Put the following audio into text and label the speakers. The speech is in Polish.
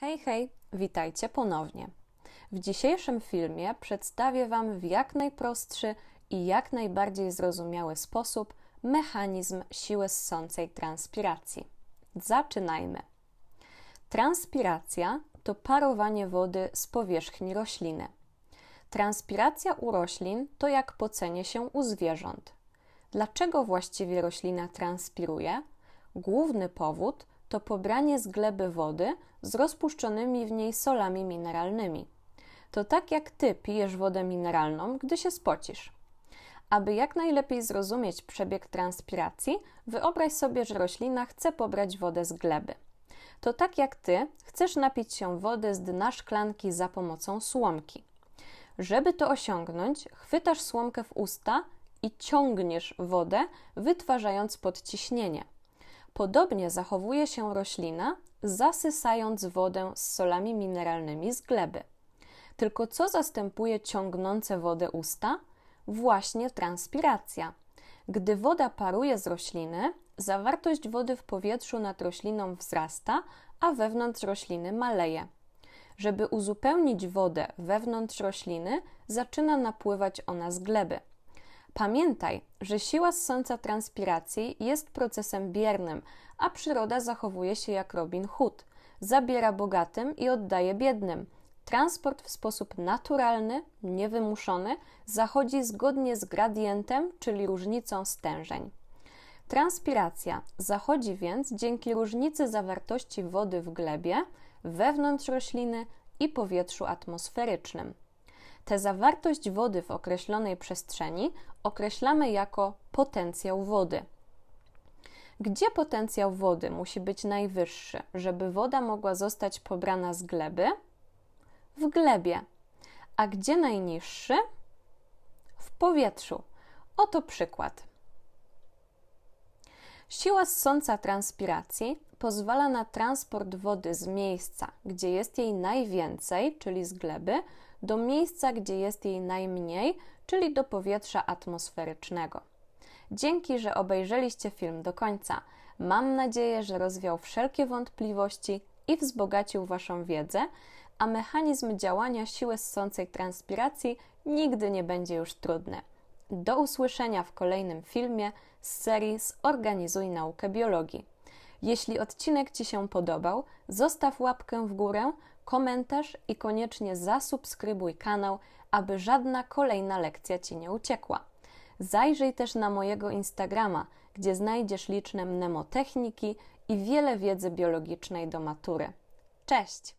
Speaker 1: Hej, hej, witajcie ponownie. W dzisiejszym filmie przedstawię Wam w jak najprostszy i jak najbardziej zrozumiały sposób mechanizm siły ssącej transpiracji. Zaczynajmy. Transpiracja to parowanie wody z powierzchni rośliny. Transpiracja u roślin to jak pocenie się u zwierząt. Dlaczego właściwie roślina transpiruje? Główny powód to pobranie z gleby wody z rozpuszczonymi w niej solami mineralnymi. To tak jak ty pijesz wodę mineralną, gdy się spocisz. Aby jak najlepiej zrozumieć przebieg transpiracji, wyobraź sobie, że roślina chce pobrać wodę z gleby. To tak jak ty chcesz napić się wody z dna szklanki za pomocą słomki. Żeby to osiągnąć, chwytasz słomkę w usta i ciągniesz wodę, wytwarzając podciśnienie. Podobnie zachowuje się roślina, zasysając wodę z solami mineralnymi z gleby. Tylko co zastępuje ciągnące wodę usta? Właśnie transpiracja. Gdy woda paruje z rośliny, zawartość wody w powietrzu nad rośliną wzrasta, a wewnątrz rośliny maleje. Żeby uzupełnić wodę wewnątrz rośliny, zaczyna napływać ona z gleby. Pamiętaj, że siła ssąca transpiracji jest procesem biernym, a przyroda zachowuje się jak Robin Hood. Zabiera bogatym i oddaje biednym. Transport w sposób naturalny, niewymuszony, zachodzi zgodnie z gradientem, czyli różnicą stężeń. Transpiracja zachodzi więc dzięki różnicy zawartości wody w glebie, wewnątrz rośliny i powietrzu atmosferycznym. Tę zawartość wody w określonej przestrzeni określamy jako potencjał wody. Gdzie potencjał wody musi być najwyższy, żeby woda mogła zostać pobrana z gleby? W glebie. A gdzie najniższy? W powietrzu. Oto przykład. Siła ssąca transpiracji pozwala na transport wody z miejsca, gdzie jest jej najwięcej, czyli z gleby, do miejsca, gdzie jest jej najmniej, czyli do powietrza atmosferycznego. Dzięki, że obejrzeliście film do końca, mam nadzieję, że rozwiał wszelkie wątpliwości i wzbogacił Waszą wiedzę, a mechanizm działania siły ssącej transpiracji nigdy nie będzie już trudny. Do usłyszenia w kolejnym filmie z serii Zorganizuj naukę biologii. Jeśli odcinek Ci się podobał, zostaw łapkę w górę, komentarz i koniecznie zasubskrybuj kanał, aby żadna kolejna lekcja Ci nie uciekła. Zajrzyj też na mojego Instagrama, gdzie znajdziesz liczne mnemotechniki i wiele wiedzy biologicznej do matury. Cześć!